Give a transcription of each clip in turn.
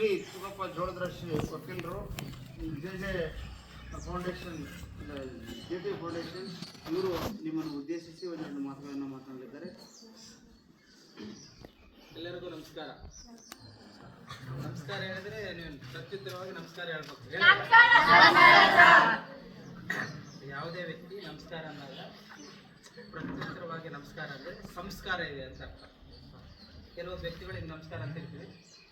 ಶ್ರೀ ತುಗಪ್ಪ ಜೋಳದ್ರ ಶ್ರೀ ವಕೀಲರು J J foundation J P foundation, ಇವರು ನಿಮ್ಮನ್ನು ಉದ್ದೇಶಿಸಿ ಒಂದೆರಡು ಮಾತುಗಳನ್ನು ಮಾತನಾಡಲಿದ್ದಾರೆ ಎಲ್ಲರಿಗೂ ನಮಸ್ಕಾರ. ನಮಸ್ಕಾರ ಹೇಳಿದ್ರೆ ನೀವು ಪ್ರತ್ಯುತ್ತರವಾಗಿ ನಮಸ್ಕಾರ ಹೇಳ್ಬೇಕು. ಹೇಳಿ. ಯಾವುದೇ ವ್ಯಕ್ತಿ ನಮಸ್ಕಾರ ಅನ್ನಲ್ಲ, ಪ್ರತ್ಯುತ್ತರವಾಗಿ ನಮಸ್ಕಾರ ಅಂದರೆ ಸಂಸ್ಕಾರ ಇದೆ ಅಂತ ಅರ್ಥ. ವ್ಯಕ್ತಿಗಳಿಗೆ ನಮಸ್ಕಾರ ಅಂತ ಹೇಳ್ತೀವಿ.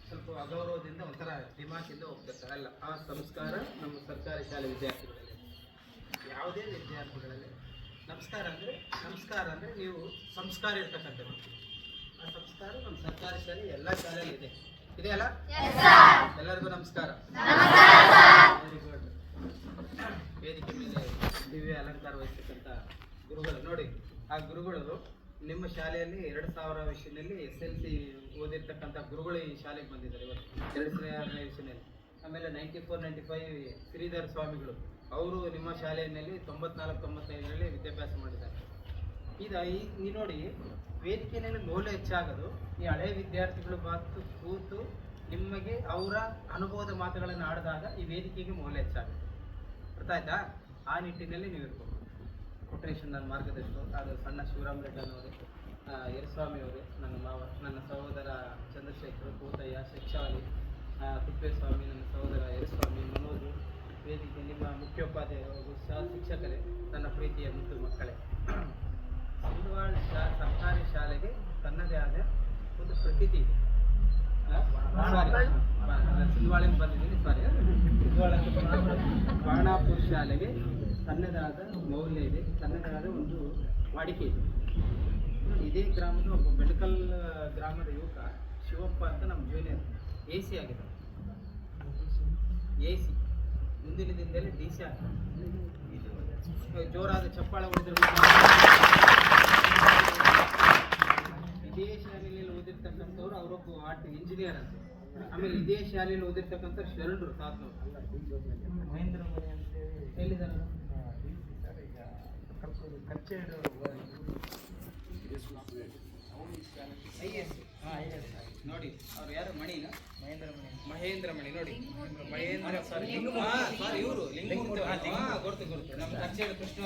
ಸ್ವಲ್ಪ ಅಗೌರವದಿಂದ ಒಂಥರ ದಿಮಾಕಿಂದ ಹೋಗ್ತಿರ್ತಾರೆ ಅಲ್ಲ ಆ ಸಂಸ್ಕಾರ ನಮ್ಮ ಸರ್ಕಾರಿ ಶಾಲೆ ವಿದ್ಯಾರ್ಥಿಗಳಲ್ಲಿ ಯಾವುದೇ ವಿದ್ಯಾರ್ಥಿಗಳಲ್ಲಿ. ನಮಸ್ಕಾರ ಅಂದರೆ ನಮಸ್ಕಾರ ಅಂದರೆ ನೀವು ಸಂಸ್ಕಾರ ಇರ್ತಕ್ಕಂಥ ಆ ಸಂಸ್ಕಾರ ನಮ್ಮ ಸರ್ಕಾರಿ ಶಾಲೆ ಎಲ್ಲ ಶಾಲೆಯಲ್ಲಿ ಇದೆ. ಇದೆ ಅಲ್ಲ? ಎಲ್ಲರಿಗೂ ನಮಸ್ಕಾರ. ವೆರಿ ಗುಡ್ ವೇದಿಕೆ ಮೇಲೆ ದಿವ್ಯ ಅಲಂಕಾರ ವಹಿಸ್ತಕ್ಕಂಥ ಗುರುಗಳು ನೋಡಿ ಆ ಗುರುಗಳು ನಿಮ್ಮ ಶಾಲೆಯಲ್ಲಿ ಎರಡು ಸಾವಿರ ವಿಷಯದಲ್ಲಿ ಎಸ್ ಎಲ್ ಸಿ ಓದಿರ್ತಕ್ಕಂಥ ಗುರುಗಳು ಈ ಶಾಲೆಗೆ ಬಂದಿದ್ದಾರೆ ಇವತ್ತು. ಎರಡು ಸಾವಿರ ವಿಷಯದಲ್ಲಿ. ಆಮೇಲೆ ninety four ninety five Sridhar ಸ್ವಾಮಿಗಳು, ಅವರು ನಿಮ್ಮ ಶಾಲೆಯಲ್ಲಿ ತೊಂಬತ್ನಾಲ್ಕು, ತೊಂಬತ್ತೈದರಲ್ಲಿ ವಿದ್ಯಾಭ್ಯಾಸ ಮಾಡಿದ್ದಾರೆ. ಈಗ ಈ ನೋಡಿ ವೇದಿಕೆಯಲ್ಲಿ ಮೌಲ್ಯ ಹೆಚ್ಚಾಗೋದು, ಈ ಹಳೆ ವಿದ್ಯಾರ್ಥಿಗಳು ಮಾತು ಕೂತು ನಿಮಗೆ ಅವರ ಅನುಭವದ ಮಾತುಗಳನ್ನು ಆಡಿದಾಗ ಈ ವೇದಿಕೆಗೆ ಮೌಲ್ಯ ಹೆಚ್ಚಾಗುತ್ತೆ. ಆಯ್ತಾ? ಆ ನಿಟ್ಟಿನಲ್ಲಿ ನೀವು ಇರ್ಬೇಕು ಕೊಟ್ರೇಶನ್ ನನ್ನ ಮಾರ್ಗದರ್ಶಕರು ಅದು ಸಣ್ಣ ಶಿವರಾಮ್ ರೆಡ್ಡನವರು ಅವರೇ ಯರಸ್ವಾಮಿ ಅವರು, ನನ್ನ ಮಾವ, ನನ್ನ ಸಹೋದರ ಚಂದ್ರಶೇಖರ್ ಕೂತಯ್ಯ ಶಿಕ್ಷಾಲಿ ತಿಪ್ಪೇಸ್ವಾಮಿ, ನನ್ನ ಸಹೋದರ ಯರಸ್ವಾಮಿ, ಮನೋಜು, ವೇದಿಕೆ, ನಿಮ್ಮ ಮುಖ್ಯೋಪಾಧ್ಯಾಯರು ಸಹ ಶಿಕ್ಷಕರೇ, ನನ್ನ ಪ್ರೀತಿಯ ಮುದ್ದು ಮಕ್ಕಳೇ. ಸಿಂಧವಾಳ ಶಾ, ಸರ್ಕಾರಿ ಶಾಲೆಗೆ ತನ್ನದೇ ಆದ ಒಂದು ಪ್ರತೀತಿ ಇದೆ ಸಾರಿ ಸಿಂಧವಾಳ ಬಾಣಾಪುರ ಶಾಲೆಗೆ ತನ್ನದೇ ಆದ ಮೌಲ್ಯ ಇದೆ ತನ್ನದೇ ಆದ ಒಂದು ವಾಡಿಕೆ ಇದೆ. ಇದೇ ಗ್ರಾಮದ ಒಬ್ಬ ಮೆಡಿಕಲ್ ಗ್ರಾಮದ ಯುವಕ ಶಿವಪ್ಪ ಅಂತ ನಮ್ಮ ಜೂನಿಯರ್. ಎ ಸಿ ಆಗಿದೆ ಎ ಸಿ. ಮುಂದಿನ ದಿನದಲ್ಲಿ ಡಿ ಸಿ ಆಗ್ತದೆ ಜೋರಾದ ಚಪ್ಪಾಳ ಹೊಡೆದ ಇದೇ ಶಾಲೆಯಲ್ಲಿ ಓದಿರ್ತಕ್ಕಂಥವ್ರು ಅವರೊಬ್ಬ ಆರ್ಟ್ ಇಂಜಿನಿಯರ್ ಅಂತ. ಆಮೇಲೆ ಇದೇ ಶಾಲೆಯಲ್ಲಿ ಓದಿರ್ತಕ್ಕಂಥ ಶರಣರು ಸಾಧನವರು ಮಹೇಂದ್ರ ಮನೆ ಐ ಎಸ್ ನೋಡಿ ಅವ್ರು ಯಾರು? ಮಣಿನ? ಮಹೇಂದ್ರ ಮಣಿ. ಮಹೇಂದ್ರ ಮಣಿ ನೋಡಿ. ಮಹೇಂದ್ರ ಸಾರಿ ಸಾರಿ ಇವರು ಲಿಂಗಮೂರ್ತಿ ಗೊತ್ತು ಗೊತ್ತು. ನಮ್ಮ ಕಚೇರಿ ಕೃಷ್ಣ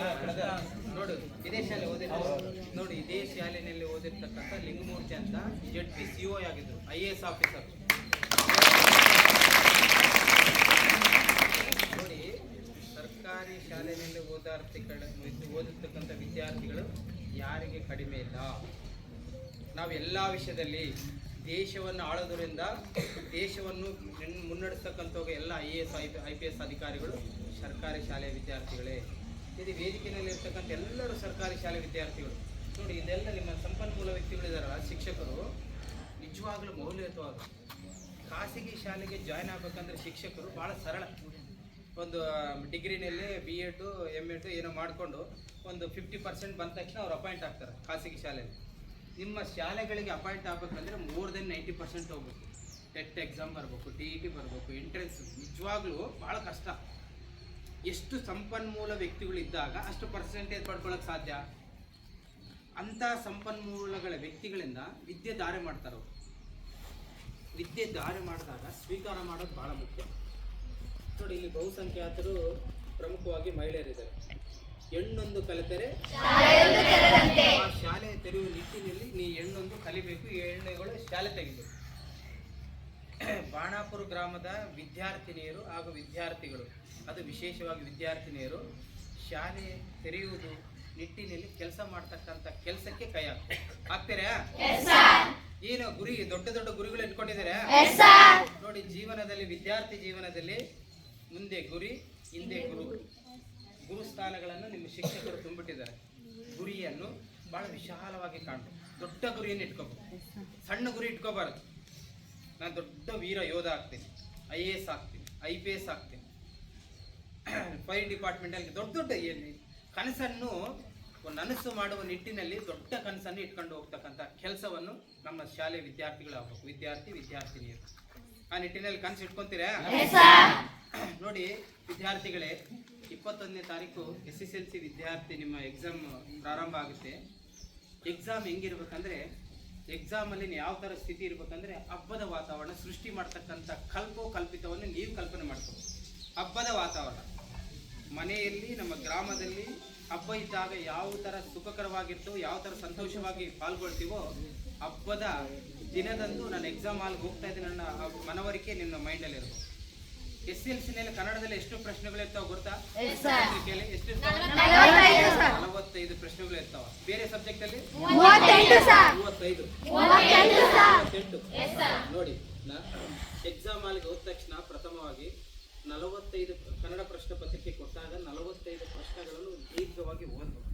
ನೋಡು ಇದೇ ಶಾಲೆ ಓದಿರ್ತಾರೆ. ನೋಡಿ ಇದೇ ಶಾಲೆಯಲ್ಲಿ ಓದಿರ್ತಕ್ಕಂಥ ಲಿಂಗಮೂರ್ತಿ ಅಂತ ಜೆಡ್ ಪಿ ಸಿ ಒ ಆಗಿದ್ರು ಐ ಎ ಎಸ್ ಆಫೀಸರ್ ನೋಡಿ ಸರ್ಕಾರಿ ಶಾಲೆಯಲ್ಲಿ ಓದಾರ್ಥಿಗಳ ಓದಿರ್ತಕ್ಕಂಥ ವಿದ್ಯಾರ್ಥಿಗಳು ಯಾರಿಗೆ ಕಡಿಮೆ ಇಲ್ಲ? ನಾವು ಎಲ್ಲ ವಿಷಯದಲ್ಲಿ ದೇಶವನ್ನು ಆಳೋದ್ರಿಂದ ದೇಶವನ್ನು ಮುನ್- ಮುನ್ನಡೆಸ್ತಕ್ಕಂಥ ಎಲ್ಲ I A S I I P S ಅಧಿಕಾರಿಗಳು ಸರ್ಕಾರಿ ಶಾಲೆಯ ವಿದ್ಯಾರ್ಥಿಗಳೇ. ಇದು ವೇದಿಕೆಯಲ್ಲಿರ್ತಕ್ಕಂಥ ಎಲ್ಲರೂ ಸರ್ಕಾರಿ ಶಾಲೆ ವಿದ್ಯಾರ್ಥಿಗಳು. ನೋಡಿ, ಇದೆಲ್ಲ ನಿಮ್ಮ ಸಂಪನ್ಮೂಲ ವ್ಯಕ್ತಿಗಳಿದಾರಲ್ಲ, ಶಿಕ್ಷಕರು, ನಿಜವಾಗ್ಲೂ ಮೌಲ್ಯಯುತವಾದ ಖಾಸಗಿ ಶಾಲೆಗೆ ಜಾಯ್ನ್ ಆಗಬೇಕಂದ್ರೆ ಶಿಕ್ಷಕರು ಭಾಳ ಸರಳ. ಒಂದು ಡಿಗ್ರಿನಲ್ಲಿ ಬಿ ಎಡ್ ಎಂ ಎಡ್ ಏನೋ ಮಾಡಿಕೊಂಡು ಒಂದು ಫಿಫ್ಟಿ ಪರ್ಸೆಂಟ್ ಬಂದ ತಕ್ಷಣ ಅವ್ರು ಅಪಾಯಿಂಟ್ ಆಗ್ತಾರೆ ಖಾಸಗಿ ಶಾಲೆಯಲ್ಲಿ. ನಿಮ್ಮ ಶಾಲೆಗಳಿಗೆ ಅಪಾಯಿಂಟ್ ಆಗಬೇಕಂದ್ರೆ ಮೋರ್ ದೆನ್ ನೈಂಟಿ ಪರ್ಸೆಂಟ್ ಹೋಗ್ಬೇಕು. ಟೆಟ್ ಎಕ್ಸಾಮ್ ಬರಬೇಕು ಟಿ ಇ ಟಿ ಬರಬೇಕು ಎಂಟ್ರೆನ್ಸ್ ನಿಜವಾಗ್ಲೂ ಭಾಳ ಕಷ್ಟ. ಎಷ್ಟು ಸಂಪನ್ಮೂಲ ವ್ಯಕ್ತಿಗಳಿದ್ದಾಗ ಅಷ್ಟು ಪರ್ಸೆಂಟೇಜ್ ಪಡ್ಕೊಳ್ಳೋಕೆ ಸಾಧ್ಯ? ಅಂಥ ಸಂಪನ್ಮೂಲಗಳ ವ್ಯಕ್ತಿಗಳಿಂದ ವಿದ್ಯೆ ದಾರಿ ಮಾಡ್ತಾರೆ ಅವರು. ವಿದ್ಯೆ ದಾರಿ ಮಾಡಿದಾಗ ಸ್ವೀಕಾರ ಮಾಡೋದು ಭಾಳ ಮುಖ್ಯ. ನೋಡಿ ಇಲ್ಲಿ ಬಹುಸಂಖ್ಯಾತರು ಪ್ರಮುಖವಾಗಿ ಮಹಿಳೆಯರಿದ್ದಾರೆ. ಹೆಣ್ಣೊಂದು ಕಲಿತರೆ ಆ ಶಾಲೆ ತೆರೆಯುವ ನಿಟ್ಟಿನಲ್ಲಿ ನೀ ಹೆಣ್ಣೊಂದು ಕಲಿಬೇಕು ಈ ಹೆಣ್ಣುಗಳು ಶಾಲೆ ತೆಗಿಬೇಕು. ಬಾಣಾಪುರ ಗ್ರಾಮದ ವಿದ್ಯಾರ್ಥಿನಿಯರು ಹಾಗೂ ವಿದ್ಯಾರ್ಥಿಗಳು ಅದು ವಿಶೇಷವಾಗಿ ವಿದ್ಯಾರ್ಥಿನಿಯರು ಶಾಲೆ ತೆರೆಯುವುದು ನಿಟ್ಟಿನಲ್ಲಿ ಕೆಲಸ ಮಾಡ್ತಕ್ಕಂಥ ಕೆಲಸಕ್ಕೆ ಕೈ ಹಾಕ್ತಾರೆ? ಹಾಕ್ತೀರಾ ಏನು ಗುರಿ ದೊಡ್ಡ ದೊಡ್ಡ ಗುರಿಗಳು ಇಟ್ಕೊಂಡಿದ್ದೀರಾ? ನೋಡಿ ಜೀವನದಲ್ಲಿ ವಿದ್ಯಾರ್ಥಿ ಜೀವನದಲ್ಲಿ ಮುಂದೆ ಗುರಿ, ಹಿಂದೆ ಗುರು. ಗುರು ಸ್ಥಾನಗಳನ್ನು ನಿಮ್ಮ ಶಿಕ್ಷಕರು ತುಂಬಿಟ್ಟಿದ್ದಾರೆ. ಗುರಿಯನ್ನು ಬಹಳ ವಿಶಾಲವಾಗಿ ಕಾಣಬೇಕು ದೊಡ್ಡ ಗುರಿಯನ್ನು ಇಟ್ಕೋಬೇಕು. ಸಣ್ಣ ಗುರಿ ಇಟ್ಕೋಬಾರದು. ನಾನು ದೊಡ್ಡ ವೀರ ಯೋಧ ಆಗ್ತೀನಿ. ಐ ಎ ಎಸ್ ಆಗ್ತೀನಿ. ಐ ಪಿ ಎಸ್ ಆಗ್ತೀನಿ. ಫೈರ್ ಡಿಪಾರ್ಟ್ಮೆಂಟಲ್ಲಿ ದೊಡ್ಡ ದೊಡ್ಡ ಏನು ಕನಸನ್ನು ನನಸು ಮಾಡುವ ನಿಟ್ಟಿನಲ್ಲಿ ದೊಡ್ಡ ಕನಸನ್ನು ಇಟ್ಕೊಂಡು ಹೋಗ್ತಕ್ಕಂಥ ಕೆಲಸವನ್ನು ನಮ್ಮ ಶಾಲೆ ವಿದ್ಯಾರ್ಥಿಗಳಾಗಬೇಕು. ವಿದ್ಯಾರ್ಥಿ, ವಿದ್ಯಾರ್ಥಿನಿಯರು. ಆ ನಿಟ್ಟಿನಲ್ಲಿ ಕನಸು ಇಟ್ಕೊಂತೀರಾ? ನೋಡಿ ವಿದ್ಯಾರ್ಥಿಗಳೇ ಇಪ್ಪತ್ತೊಂದನೇ ತಾರೀಕು ಎಸ್ ಎಸ್ ಎಲ್ ಸಿ ವಿದ್ಯಾರ್ಥಿ ನಿಮ್ಮ ಎಕ್ಸಾಮ್ ಪ್ರಾರಂಭ ಆಗುತ್ತೆ. ಎಕ್ಸಾಮ್ ಹೆಂಗಿರ್ಬೇಕಂದ್ರೆ ಎಕ್ಸಾಮಲ್ಲಿ ಯಾವ ಥರ ಸ್ಥಿತಿ ಇರ್ಬೇಕಂದ್ರೆ ಹಬ್ಬದ ವಾತಾವರಣ ಸೃಷ್ಟಿ ಮಾಡ್ತಕ್ಕಂಥ ಕಲ್ಪೋ ಕಲ್ಪಿತವನ್ನು ನೀವು ಕಲ್ಪನೆ ಮಾಡ್ಕೋಬೇಕು ಹಬ್ಬದ ವಾತಾವರಣ. ಮನೆಯಲ್ಲಿ ನಮ್ಮ ಗ್ರಾಮದಲ್ಲಿ ಹಬ್ಬ ಇದ್ದಾಗ ಯಾವ ಥರ ಸುಖಕರವಾಗಿರ್ತೋ ಯಾವ ಥರ ಸಂತೋಷವಾಗಿ ಪಾಲ್ಗೊಳ್ತೀವೋ ಹಬ್ಬದ ದಿನದಂದು ನಾನು ಎಕ್ಸಾಮ್ ಹಾಲ್ಗೆ ಹೋಗ್ತಾ ಇದ್ದೀನಿ ನನ್ನ ಮನವರಿಕೆ ನಿಮ್ಮ ಮೈಂಡಲ್ಲಿ ಇರಬೇಕು ಎಸ್ ಎಲ್ ಸಿನಲ್ಲಿ ಕನ್ನಡದಲ್ಲಿ ಎಷ್ಟು ಪ್ರಶ್ನೆಗಳು ಇರ್ತಾವ ಗೊತ್ತಾ? ಪತ್ರಿಕೆಯಲ್ಲಿ ಎಷ್ಟು? ನಲವತ್ತೈದು ಪ್ರಶ್ನೆಗಳು ಇರ್ತಾವ. ಬೇರೆ ಸಬ್ಜೆಕ್ಟ್ ಅಲ್ಲಿ? ಮೂವತ್ತೈದು. ನೋಡಿ ಎಕ್ಸಾಮ್ ಹಾಲ್ಗೆ ಹೋದ ತಕ್ಷಣ ಪ್ರಥಮವಾಗಿ ನಲವತ್ತೈದು ಕನ್ನಡ ಪ್ರಶ್ನೆ ಪತ್ರಿಕೆ ಕೊಟ್ಟಾಗ ನಲವತ್ತೈದು ಪ್ರಶ್ನೆಗಳನ್ನು ದೀರ್ಘವಾಗಿ ಓದ್ಬೇಕು.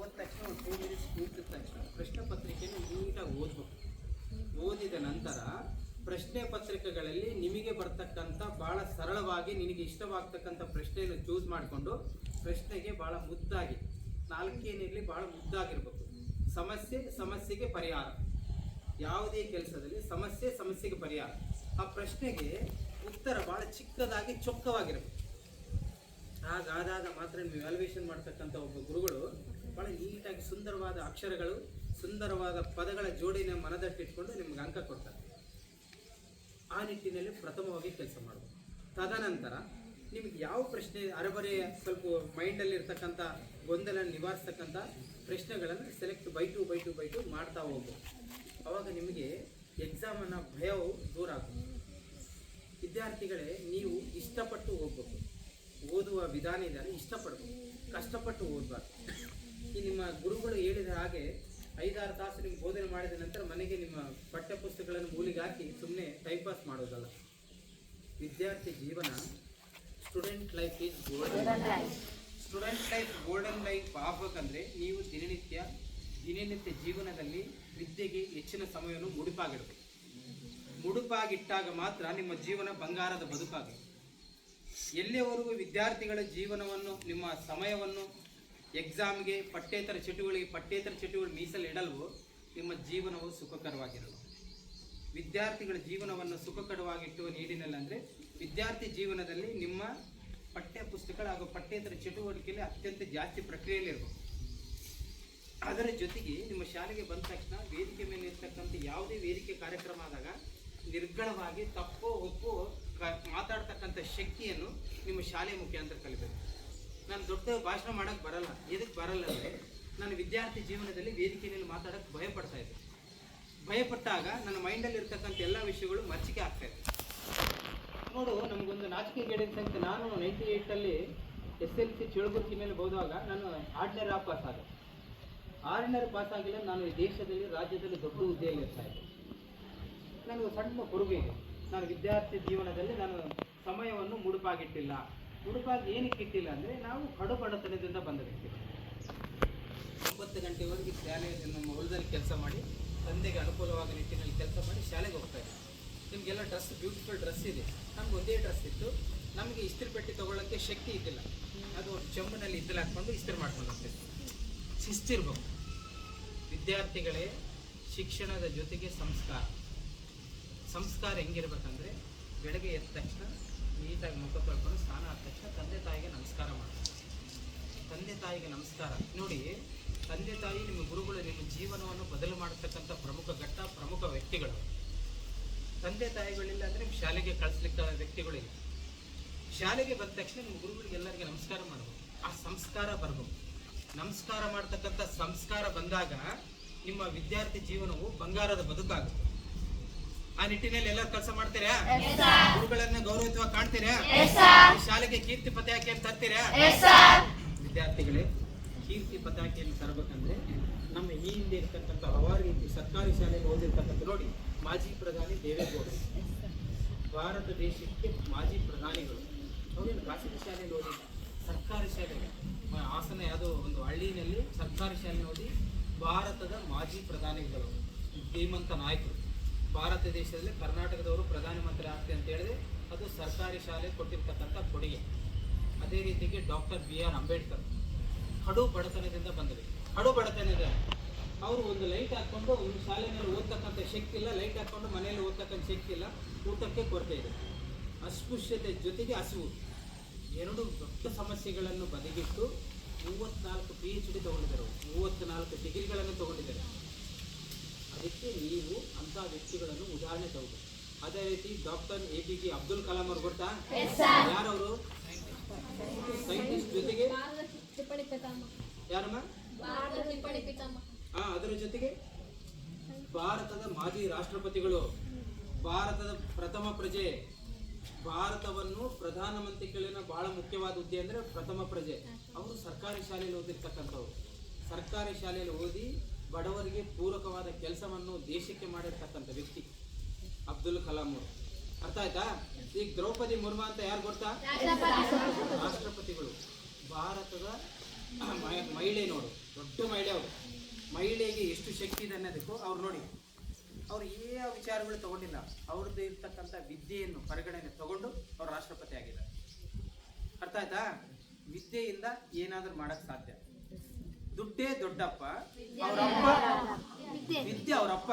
ಓದ ತಕ್ಷಣ ಒಂದು ಟೂ ಮಿನಿಟ್ಸ್ ಕೂತಿದ ತಕ್ಷಣ ಪ್ರಶ್ನೆ ಪತ್ರಿಕೆಯನ್ನು ನೀಟಾಗಿ ಓದ್ಬೇಕು. ಓದಿದ ನಂತರ ಪ್ರಶ್ನೆ ಪತ್ರಿಕೆಗಳಲ್ಲಿ ನಿಮಗೆ ಬರ್ತಕ್ಕಂಥ ಬಹಳ ಸರಳವಾಗಿ ನಿನಗೆ ಇಷ್ಟವಾಗ್ತಕ್ಕಂಥ ಪ್ರಶ್ನೆಯನ್ನು ಚೂಸ್ ಮಾಡಿಕೊಂಡು ಪ್ರಶ್ನೆಗೆ ಬಹಳ ಮುದ್ದಾಗಿ, ನಾಲ್ಕೇನಿರಲಿ ಬಹಳ ಮುದ್ದಾಗಿರ್ಬೇಕು. ಸಮಸ್ಯೆ ಸಮಸ್ಯೆಗೆ ಪರಿಹಾರ. ಯಾವುದೇ ಕೆಲಸದಲ್ಲಿ ಸಮಸ್ಯೆ ಸಮಸ್ಯೆಗೆ ಪರಿಹಾರ. ಆ ಪ್ರಶ್ನೆಗೆ ಉತ್ತರ ಬಹಳ ಚಿಕ್ಕದಾಗಿ ಚೊಕ್ಕವಾಗಿರಬೇಕು. ಹಾಗಾದಾಗ ಮಾತ್ರ ನೀವು ವ್ಯಾಲ್ಯೂಯೇಷನ್ ಮಾಡ್ತಕ್ಕಂಥ ಒಬ್ಬ ಗುರುಗಳು ಬಹಳ ನೀಟಾಗಿ ಸುಂದರವಾದ ಅಕ್ಷರಗಳು ಸುಂದರವಾದ ಪದಗಳ ಜೋಡಿನ ಮನದಟ್ಟಿಟ್ಕೊಂಡು ನಿಮ್ಗೆ ಅಂಕ ಕೊಡ್ತಾರೆ. ಆ ನಿಟ್ಟಿನಲ್ಲಿ ಪ್ರಥಮವಾಗಿ ಕೆಲಸ ಮಾಡಬೇಕು ತದನಂತರ ನಿಮ್ಗೆ ಯಾವ ಪ್ರಶ್ನೆ ಅರೆಬರೆ ಸ್ವಲ್ಪ ಮೈಂಡಲ್ಲಿ ಇರ್ತಕ್ಕಂಥ ಗೊಂದಲ ನಿವಾರಿಸ್ತಕ್ಕಂಥ ಪ್ರಶ್ನೆಗಳನ್ನು select by two by two by two ಮಾಡ್ತಾ ಹೋಗ್ಬೋದು ಅವಾಗ ನಿಮಗೆ ಎಕ್ಸಾಮನ್ನ ಭಯವು ದೂರ ಆಗುತ್ತೆ. ವಿದ್ಯಾರ್ಥಿಗಳೇ, ನೀವು ಇಷ್ಟಪಟ್ಟು ಹೋಗ್ಬೇಕು. ಓದುವ ವಿಧಾನ ಇದನ್ನು ಇಷ್ಟಪಡಬೇಕು. ಕಷ್ಟಪಟ್ಟು ಓದಬಾರ್ದು. ಈ ನಿಮ್ಮ ಗುರುಗಳು ಹೇಳಿದ ಹಾಗೆ ಐದಾರು ತಾಸು ನಿಮ್ಗೆ ಬೋಧನೆ ಮಾಡಿದ ನಂತರ ಮನೆಗೆ ನಿಮ್ಮ ಪಠ್ಯಪುಸ್ತಕಗಳನ್ನು ಮೂಲಿಗೆ ಹಾಕಿ ಸುಮ್ಮನೆ ಟೈಮ್ ಪಾಸ್ ಮಾಡೋದಲ್ಲ ವಿದ್ಯಾರ್ಥಿ ಜೀವನ student life is golden life student life golden life ಆಗ್ಬೇಕಂದ್ರೆ ನೀವು ದಿನನಿತ್ಯ ದಿನನಿತ್ಯ ಜೀವನದಲ್ಲಿ ವಿದ್ಯೆಗೆ ಹೆಚ್ಚಿನ ಸಮಯವನ್ನು ಮುಡುಪಾಗಿಡಬೇಕು. ಮುಡುಪಾಗಿಟ್ಟಾಗ ಮಾತ್ರ ನಿಮ್ಮ ಜೀವನ ಬಂಗಾರದ ಬದುಕಾಗಬೇಕು ಎಲ್ಲಿಯವರೆಗೂ ವಿದ್ಯಾರ್ಥಿಗಳ ಜೀವನವನ್ನು ನಿಮ್ಮ ಸಮಯವನ್ನು ಎಕ್ಸಾಮ್ಗೆ ಪಠ್ಯೇತರ ಚಟುವಟಿಕೆ ಪಠ್ಯೇತರ ಚಟುವಟಿಕೆ ಮೀಸಲು ಇಡಲ್ವೋ, ನಿಮ್ಮ ಜೀವನವು ಸುಖಕರವಾಗಿರಲು ವಿದ್ಯಾರ್ಥಿಗಳ ಜೀವನವನ್ನು ಸುಖಕರವಾಗಿಟ್ಟು ನೀಡಿನಲ್ಲಿ ಅಂದರೆ, ವಿದ್ಯಾರ್ಥಿ ಜೀವನದಲ್ಲಿ ನಿಮ್ಮ ಪಠ್ಯ ಪುಸ್ತಕಗಳು ಹಾಗೂ ಪಠ್ಯೇತರ ಚಟುವಟಿಕೆಯಲ್ಲಿ ಅತ್ಯಂತ ಜಾಸ್ತಿ ಪ್ರಕ್ರಿಯೆಯಲ್ಲಿ ಇರಬೇಕು. ಅದರ ಜೊತೆಗೆ ನಿಮ್ಮ ಶಾಲೆಗೆ ಬಂದ ತಕ್ಷಣ ವೇದಿಕೆ ಮೇಲೆ ಇರ್ತಕ್ಕಂಥ ಯಾವುದೇ ವೇದಿಕೆ ಕಾರ್ಯಕ್ರಮ ಆದಾಗ ನಿರ್ಗಳವಾಗಿ ತಪ್ಪೋ, ಒಪ್ಪೋ ಮಾತಾಡ್ತಕ್ಕಂಥ ಶಕ್ತಿಯನ್ನು ನಿಮ್ಮ ಶಾಲೆ ಮುಖಾಂತರ ಕಲಿಬೇಕು. ನಾನು ದೊಡ್ಡ ಭಾಷಣ ಮಾಡೋಕ್ಕೆ ಬರಲ್ಲ. ಎದಕ್ಕೆ ಬರಲ್ಲ ಅಂದರೆ ನಾನು ವಿದ್ಯಾರ್ಥಿ ಜೀವನದಲ್ಲಿ ವೇದಿಕೆಯಲ್ಲಿ ಮಾತಾಡೋಕ್ಕೆ ಭಯಪಡ್ತಾ ಇದ್ದೆ. ಭಯಪಟ್ಟಾಗ ನನ್ನ ಮೈಂಡಲ್ಲಿ ಇರ್ತಕ್ಕಂಥ ಎಲ್ಲ ವಿಷಯಗಳು ಮಚ್ಚಿಗೆ ಆಗ್ತಾ ಇದೆ ನೋಡು, ನಮಗೊಂದು ನಾಚಿಕೆ ಗೈಡೆನ್ಸ್ ಅಂತ ನಾನು ನೈಂಟಿ ಏಯ್ಟಲ್ಲಿ ಎಸ್ ಎಲ್ ಸಿ ಚಳುಗುರ್ತಿ ಮೇಲೆ ಹೋದಾಗ ನಾನು ಆರ್ಡಿನರಿ ಆಫ್ ಪಾಸ್ ಆದೆ. ಆರ್ಡ್ನರ್ ಪಾಸ್ ಆಗಿಲ್ಲ, ನಾನು ಈ ದೇಶದಲ್ಲಿ, ರಾಜ್ಯದಲ್ಲಿ ದೊಡ್ಡ ಹುದ್ದೆಯಲ್ಲಿ ಇರ್ತಾ ಇದ್ದೆ. ನನಗೆ ಸಣ್ಣ ಕೊಡುಗೆ ಇದೆ. ನಾನು ವಿದ್ಯಾರ್ಥಿ ಜೀವನದಲ್ಲಿ ನಾನು ಸಮಯವನ್ನು ಮುಡುಪಾಗಿಟ್ಟಿಲ್ಲ. ಮುಡುಪಾಗಿ ಏನಕ್ಕೆ ಇಟ್ಟಿಲ್ಲ ಅಂದರೆ ನಾವು ಕಡು ಬಡತನದಿಂದ ಬಂದ ವ್ಯಕ್ತಿಗಳು ಒಂಬತ್ತು ಗಂಟೆವರೆಗೆ ಶಾಲೆಯಲ್ಲಿ ನಮ್ಮ ಹೊಲದಲ್ಲಿ ಕೆಲಸ ಮಾಡಿ, ತಂದೆಗೆ ಅನುಕೂಲವಾದ ನಿಟ್ಟಿನಲ್ಲಿ ಕೆಲಸ ಮಾಡಿ ಶಾಲೆಗೆ ಹೋಗ್ತಾ ಇದ್ದೆ. ನಿಮಗೆಲ್ಲ ಡ್ರೆಸ್ ಬ್ಯೂಟಿಫುಲ್ ಡ್ರೆಸ್ ಇದೆ. ನಮ್ಗೆ ಒಂದೇ ಡ್ರೆಸ್ ಇತ್ತು. ನಮಗೆ ಇಸ್ತ್ರಿ ಪೆಟ್ಟಿ ತೊಗೊಳ್ಳೋಕ್ಕೆ ಶಕ್ತಿ ಇದ್ದಿಲ್ಲ. ಅದು ಒಂದು ಚೆಂಬಿನಲ್ಲಿ ಇದ್ದಲ್ಲಿ ಹಾಕ್ಕೊಂಡು ಇಸ್ತ್ರಿ ಮಾಡ್ಕೊಂಡು ಹೋಗ್ತಿದ್ದೆ ಶಿಸ್ತಿರ್ಬೇಕು. ವಿದ್ಯಾರ್ಥಿಗಳೇ, ಶಿಕ್ಷಣದ ಜೊತೆಗೆ ಸಂಸ್ಕಾರ. ಸಂಸ್ಕಾರ ಹೆಂಗಿರ್ಬೇಕಂದ್ರೆ, ಬೆಳಗ್ಗೆ ಎದ್ದ ತಕ್ಷಣ ನೀಟಾಗಿ ಮುಖ ಪಡ್ಕೊಂಡು ಸ್ನಾನ ಆದ ತಕ್ಷಣ ತಂದೆ ತಾಯಿಗೆ ನಮಸ್ಕಾರ ಮಾಡಿ. ತಂದೆ ತಾಯಿಗೆ ನಮಸ್ಕಾರ. ನೋಡಿ, ತಂದೆ ತಾಯಿ ನಿಮ್ಮ ಗುರುಗಳು ನಿಮ್ಮ ಜೀವನವನ್ನು ಬದಲು ಮಾಡತಕ್ಕಂಥ ಪ್ರಮುಖ ಘಟ್ಟ, ಪ್ರಮುಖ ವ್ಯಕ್ತಿಗಳು. ತಂದೆ ತಾಯಿಗಳಿಲ್ಲ ಅಂದರೆ ನಿಮ್ಮ ಶಾಲೆಗೆ ಕಳಿಸ್ಲಿಕ್ಕೆ ವ್ಯಕ್ತಿಗಳಿಲ್ಲ ಶಾಲೆಗೆ ಬಂದ ತಕ್ಷಣ ನಿಮ್ಮ ಗುರುಗಳಿಗೆ ಎಲ್ಲರಿಗೆ ನಮಸ್ಕಾರ ಮಾಡಬೇಕು. ಆ ಸಂಸ್ಕಾರ ಬರಬೇಕು. ನಮಸ್ಕಾರ ಮಾಡ್ತಕ್ಕಂಥ ಸಂಸ್ಕಾರ ಬಂದಾಗ ನಿಮ್ಮ ವಿದ್ಯಾರ್ಥಿ ಜೀವನವು ಬಂಗಾರದ ಬದುಕಾಗುತ್ತೆ. ಆ ನಿಟ್ಟಿನಲ್ಲಿ ಎಲ್ಲರೂ ಕೆಲಸ ಮಾಡ್ತೀರಾ? ಗುರುಗಳನ್ನ ಗೌರವಿತವಾಗಿ ಕಾಣ್ತೀರಾ? ಈ ಶಾಲೆಗೆ ಕೀರ್ತಿ ಪತಾಕೆಯನ್ನು ತರ್ತೀರಾ? ವಿದ್ಯಾರ್ಥಿಗಳೇ ಕೀರ್ತಿ ಪತಾಕೆಯನ್ನು ತರಬೇಕಂದ್ರೆ ನಮ್ಮ ಈ ಹಿಂದೆ ಇರ್ತಕ್ಕಂಥ ಹಲವಾರು ರೀತಿ ಸರ್ಕಾರಿ ಶಾಲೆಯಲ್ಲಿ ಓದಿರ್ತಕ್ಕಂಥ ನೋಡಿ ಮಾಜಿ ಪ್ರಧಾನಿ ದೇವೇಗೌಡ. ಭಾರತ ದೇಶಕ್ಕೆ ಮಾಜಿ ಪ್ರಧಾನಿಗಳು. ಅವ್ರೇನು ಖಾಸಗಿ ಶಾಲೆಯಲ್ಲಿ ಓದಿಲ್ಲ ಸರ್ಕಾರಿ ಶಾಲೆ ಹಾಸನ ಯಾವುದೋ ಒಂದು ಹಳ್ಳಿನಲ್ಲಿ ಸರ್ಕಾರಿ ಶಾಲೆ ಓದಿ ಭಾರತದ ಮಾಜಿ ಪ್ರಧಾನಿಗಳು ಧೀಮಂತ ನಾಯಕರು. ಭಾರತ ದೇಶದಲ್ಲಿ ಕರ್ನಾಟಕದವರು ಪ್ರಧಾನಮಂತ್ರಿ ಆಗ್ತದೆ ಅಂತ ಹೇಳಿದ್ರೆ ಅದು ಸರ್ಕಾರಿ ಶಾಲೆ ಕೊಟ್ಟಿರ್ತಕ್ಕಂಥ ಕೊಡುಗೆ. ಅದೇ ರೀತಿಗೆ ಡಾಕ್ಟರ್ ಬಿ ಆರ್ ಅಂಬೇಡ್ಕರ್ ಹಡು ಬಡತನದಿಂದ ಬಂದರು ಹಡು ಬಡತನದ ಅವರು ಒಂದು ಲೈಟ್ ಹಾಕ್ಕೊಂಡು ಒಂದು ಶಾಲೆಯಲ್ಲಿ ಓದ್ತಕ್ಕಂಥ ಶಕ್ತಿ ಇಲ್ಲ, ಲೈಟ್ ಹಾಕ್ಕೊಂಡು ಮನೆಯಲ್ಲಿ ಓದ್ತಕ್ಕಂಥ ಶಕ್ತಿ ಇಲ್ಲ, ಊಟಕ್ಕೆ ಕೊರತೆ ಇದೆ. ಅಸ್ಪೃಶ್ಯತೆ ಜೊತೆಗೆ ಹಸಿವು. ಎರಡು ದೊಡ್ಡ ಸಮಸ್ಯೆಗಳನ್ನು ಬದಿಗಿಟ್ಟು ಮೂವತ್ನಾಲ್ಕು ಪಿ ಎಚ್ ಡಿ ತಗೊಂಡಿದ್ದರು ಮೂವತ್ನಾಲ್ಕು ಡಿಗ್ರಿಗಳನ್ನು ತಗೊಂಡಿದ್ದಾರೆ. ಅದಕ್ಕೆ ನೀವು ಅಂತ ವ್ಯಕ್ತಿಗಳನ್ನು ಉದಾಹರಣೆ ತಗೋದು ಅದೇ ರೀತಿ doctor A P J Abdul Kalam ಅವ್ರು ಗೊತ್ತಾ ಯಾರವರು? ಸೈಂಟಿಸ್ಟ್ ಜೊತೆಗೆ? ಯಾರಮ್ಮ? ಹಾ ಅದರ ಜೊತೆಗೆ? ಭಾರತದ ಮಾಜಿ ರಾಷ್ಟ್ರಪತಿಗಳು. ಭಾರತದ ಪ್ರಥಮ ಪ್ರಜೆ. ಭಾರತವನ್ನು ಪ್ರಧಾನಮಂತ್ರಿಗಳಿನ ಬಹಳ ಮುಖ್ಯವಾದ ಹುದ್ದೆ ಅಂದ್ರೆ ಪ್ರಥಮ ಪ್ರಜೆ. ಅವರು ಸರ್ಕಾರಿ ಶಾಲೆಯಲ್ಲಿ ಓದಿರ್ತಕ್ಕಂಥವ್ರು. ಸರ್ಕಾರಿ ಶಾಲೆಯಲ್ಲಿ ಓದಿ ಬಡವರಿಗೆ ಪೂರಕವಾದ ಕೆಲಸವನ್ನು ದೇಶಕ್ಕೆ ಮಾಡಿರ್ತಕ್ಕಂಥ ವ್ಯಕ್ತಿ ಅಬ್ದುಲ್ ಕಲಾಂ ಅವರು. ಅರ್ಥ ಆಯ್ತಾ? ಈಗ ದ್ರೌಪದಿ ಮುರ್ಮು ಅಂತ ಯಾರು ಗೊತ್ತಾ? ರಾಷ್ಟ್ರಪತಿಗಳು. ಭಾರತದ ಮಹಿಳೆ ನೋಡು ದೊಡ್ಡ ಮಹಿಳೆ ಅವರು. ಮಹಿಳೆಗೆ ಎಷ್ಟು ಶಕ್ತಿ ಇದೆ ಅನ್ನೋದಕ್ಕೂ ಅವ್ರು ನೋಡಿ. ಅವ್ರು ಯಾವ ವಿಚಾರಗಳು ತಗೊಂಡಿಲ್ಲ. ಅವ್ರದ್ದು ಇರ್ತಕ್ಕಂಥ ವಿದ್ಯೆಯನ್ನು ಪರಿಗಣನೆ ತಗೊಂಡು ಅವ್ರು ರಾಷ್ಟ್ರಪತಿ ಆಗಿದ್ದಾರೆ. ಅರ್ಥ ಆಯ್ತಾ? ವಿದ್ಯೆಯಿಂದ ಏನಾದರೂ ಮಾಡಕ್ ಸಾಧ್ಯ. ದುಡ್ಡೇ ದೊಡ್ಡಪ್ಪ. ಅವರಪ್ಪ ವಿದ್ಯೆ. ಅವರಪ್ಪ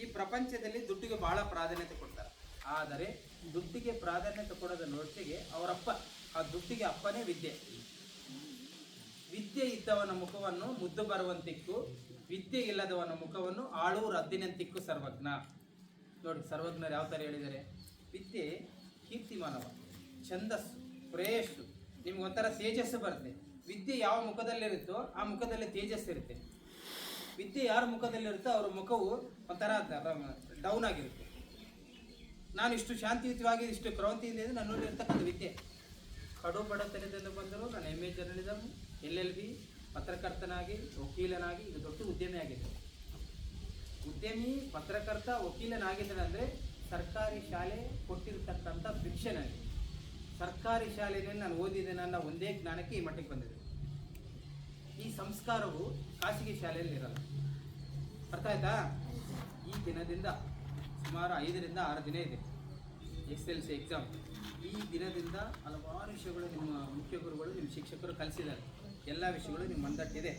ಈ ಪ್ರಪಂಚದಲ್ಲಿ ದುಡ್ಡಿಗೆ ಬಹಳ ಪ್ರಾಧಾನ್ಯತೆ ಕೊಡ್ತಾರೆ. ಆದರೆ ದುಡ್ಡಿಗೆ ಪ್ರಾಧಾನ್ಯತೆ ಕೊಡೋದ ನೋಟಿಗೆ ಅವರಪ್ಪ ಆ ದುಡ್ಡಿಗೆ ಅಪ್ಪನೇ ವಿದ್ಯೆ. ವಿದ್ಯೆ ಇದ್ದವನ ಮುಖವನ್ನು ಮುದ್ದು ಬರುವಂತಿಕ್ಕು ವಿದ್ಯೆ ಇಲ್ಲದವನ ಮುಖವನ್ನು ಆಳು ರದ್ದಿನಂತಿಕ್ಕು ಸರ್ವಜ್ಞ. ನೋಡಿ ಸರ್ವಜ್ಞರು ಯಾವ ಥರ ಹೇಳಿದ್ದಾರೆ? ವಿದ್ಯೆ ಕೀರ್ತಿಮಾನವ ಛಂದಸ್ಸು ಪ್ರೇಯಸ್ಸು. ನಿಮ್ಗೆ ಒಂಥರ ತೇಜಸ್ಸು ಬರುತ್ತೆ. ವಿದ್ಯೆ ಯಾವ ಮುಖದಲ್ಲಿರುತ್ತೋ ಆ ಮುಖದಲ್ಲಿ ತೇಜಸ್ಸು ಇರುತ್ತೆ. ವಿದ್ಯೆ ಯಾರ ಮುಖದಲ್ಲಿರುತ್ತೋ ಅವರ ಮುಖವು ಒಂಥರ ಡೌನ್ ಆಗಿರುತ್ತೆ. ನಾನು ಇಷ್ಟು ಶಾಂತಿಯುತವಾಗಿ, ಇಷ್ಟು ಕ್ರಾಂತಿಯಿಂದ ಇದ್ದು ನನ್ನಲ್ಲಿ ಇರ್ತಕ್ಕಂಥ ವಿದ್ಯೆ. ಕಡು ಬಡತನದಿಂದ ಬಂದರೂ ನಾನು M A journalism L L B ಪತ್ರಕರ್ತನಾಗಿ, ವಕೀಲನಾಗಿ, ಇದು ದೊಡ್ಡ ಉದ್ಯಮಿ ಆಗಿದೆ ಉದ್ಯಮಿ, ಪತ್ರಕರ್ತ, ವಕೀಲನಾಗಿದ್ದಾನೆ ಅಂದರೆ ಸರ್ಕಾರಿ ಶಾಲೆ ಕೊಟ್ಟಿರ್ತಕ್ಕಂಥ ಭಿಕ್ಷೆ ನನಗೆ. ಸರ್ಕಾರಿ ಶಾಲೆಯಲ್ಲಿ ನಾನು ಓದಿದ್ದೇನೆ ಅನ್ನೋ ಒಂದೇ ಜ್ಞಾನಕ್ಕೆ ಈ ಮಟ್ಟಿಗೆ ಬಂದಿದೆ. ಈ ಸಂಸ್ಕಾರವು ಖಾಸಗಿ ಶಾಲೆಯಲ್ಲಿ ಇರಲ್ಲ. ಅರ್ಥ ಆಯ್ತಾ? ಈ ದಿನದಿಂದ ಸುಮಾರು ಐದರಿಂದ ಆರು ದಿನ ಇದೆ. ಎಸ್ ಎಲ್ ಸಿ ಎಕ್ಸಾಮ್ ಈ ದಿನದಿಂದ ಹಲವಾರು ವಿಷಯಗಳು ನಿಮ್ಮ ಮುಖ್ಯ ಗುರುಗಳು ನಿಮ್ಮ ಶಿಕ್ಷಕರು ಕಲಿಸಿದ್ದಾರೆ. ಎಲ್ಲ ವಿಷಯಗಳು ನಿಮ್ಮ ಮಂದಟ್ಟಿದೆ.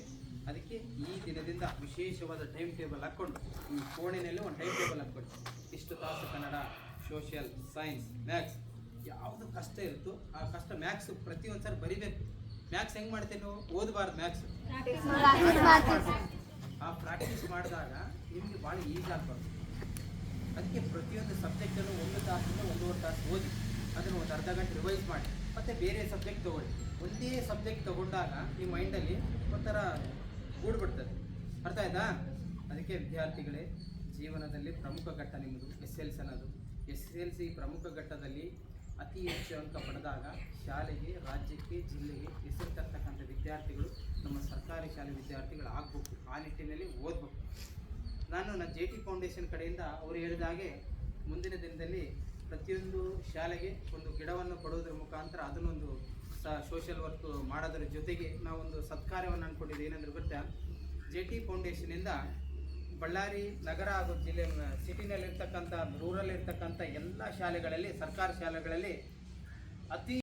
ಅದಕ್ಕೆ ಈ ದಿನದಿಂದ ವಿಶೇಷವಾದ ಟೈಮ್ ಟೇಬಲ್ ಹಾಕ್ಕೊಂಡು, ಈ ಫೋನಿನಲ್ಲಿ ಒಂದು ಟೈಮ್ ಟೇಬಲ್ ಹಾಕ್ಕೊಂಡು ಇಷ್ಟು ತಾಸು ಕನ್ನಡ ಸೋಷಿಯಲ್ ಸೈನ್ಸ್ ಮ್ಯಾಥ್ಸ್ ಯಾವುದು ಕಷ್ಟ ಇರುತ್ತೋ ಆ ಕಷ್ಟ ಮ್ಯಾಥ್ಸ್ ಪ್ರತಿಯೊಂದು ಸಾರಿ ಬರಿಬೇಕು. ಮ್ಯಾಥ್ಸ್ ಹೆಂಗ್ ಮಾಡ್ತೇನೆ ನೀವು? ಓದಬಾರ್ದು ಮ್ಯಾಕ್ಸ್ ಆ ಪ್ರಾಕ್ಟೀಸ್ ಮಾಡಿದಾಗ ನಿಮಗೆ ಭಾಳ ಈಸಿ ಆಗ್ಬಾರ್ದು. ಅದಕ್ಕೆ ಪ್ರತಿಯೊಂದು ಸಬ್ಜೆಕ್ಟನ್ನು ಒಂದು ತಾಸಿಂದ ಒಂದೂವರೆ ತಾಸು ಓದಿ ಅದನ್ನು ಒಂದು ಅರ್ಧ ಗಂಟೆ ರಿವೈಸ್ ಮಾಡಿ ಮತ್ತು ಬೇರೆ ಸಬ್ಜೆಕ್ಟ್ ತಗೊಳ್ಳಿ. ಒಂದೇ ಸಬ್ಜೆಕ್ಟ್ ತಗೊಂಡಾಗ ನಿಮ್ಮ ಮೈಂಡಲ್ಲಿ ಒಂಥರ ಗೂಡ್ಬಿಡ್ತದೆ. ಅರ್ಥ ಆಯ್ತಾ? ಅದಕ್ಕೆ ವಿದ್ಯಾರ್ಥಿಗಳೇ ಜೀವನದಲ್ಲಿ ಪ್ರಮುಖ ಘಟ್ಟ ನಿಮ್ಮದು ಎಸ್ ಎಲ್ ಸಿ ಅನ್ನೋದು. ಎಸ್ ಎಲ್ ಸಿ ಪ್ರಮುಖ ಘಟ್ಟದಲ್ಲಿ ಅತಿ ಹೆಚ್ಚು ಅಂಕ ಪಡೆದಾಗ ಶಾಲೆಗೆ, ರಾಜ್ಯಕ್ಕೆ, ಜಿಲ್ಲೆಗೆ ಹೆಸರು ತರ್ತಕ್ಕಂಥ ವಿದ್ಯಾರ್ಥಿಗಳು ನಮ್ಮ ಸರ್ಕಾರಿ ಶಾಲೆ ವಿದ್ಯಾರ್ಥಿಗಳು ಆಗಬೇಕು ಆ ನಿಟ್ಟಿನಲ್ಲಿ ಓದಬೇಕು. ನಾನು ನನ್ನ ಜೆ ಟಿ ಫೌಂಡೇಶನ್ ಕಡೆಯಿಂದ ಅವರು ಹೇಳಿದ ಹಾಗೆ ಮುಂದಿನ ದಿನದಲ್ಲಿ ಪ್ರತಿಯೊಂದು ಶಾಲೆಗೆ ಒಂದು ಗಿಡವನ್ನು ಕೊಡೋದ್ರ ಮುಖಾಂತರ ಅದನ್ನೊಂದು ಸ ಸೋಷಿಯಲ್ ವರ್ಕ್ ಮಾಡೋದ್ರ ಜೊತೆಗೆ ನಾವೊಂದು ಸತ್ಕಾರ್ಯವನ್ನು ಅಂದ್ಕೊಂಡಿದ್ದೆ ಏನಂದ್ರೆ ಗೊತ್ತಾ? ಜೆ ಟಿ ಫೌಂಡೇಶನಿಂದ ಬಳ್ಳಾರಿ ನಗರ ಹಾಗೂ ಜಿಲ್ಲೆ ಸಿಟಿನಲ್ಲಿರ್ತಕ್ಕಂಥ ರೂರಲ್ ಇರ್ತಕ್ಕಂಥ ಎಲ್ಲ ಶಾಲೆಗಳಲ್ಲಿ ಸರ್ಕಾರಿ ಶಾಲೆಗಳಲ್ಲಿ ಅತಿ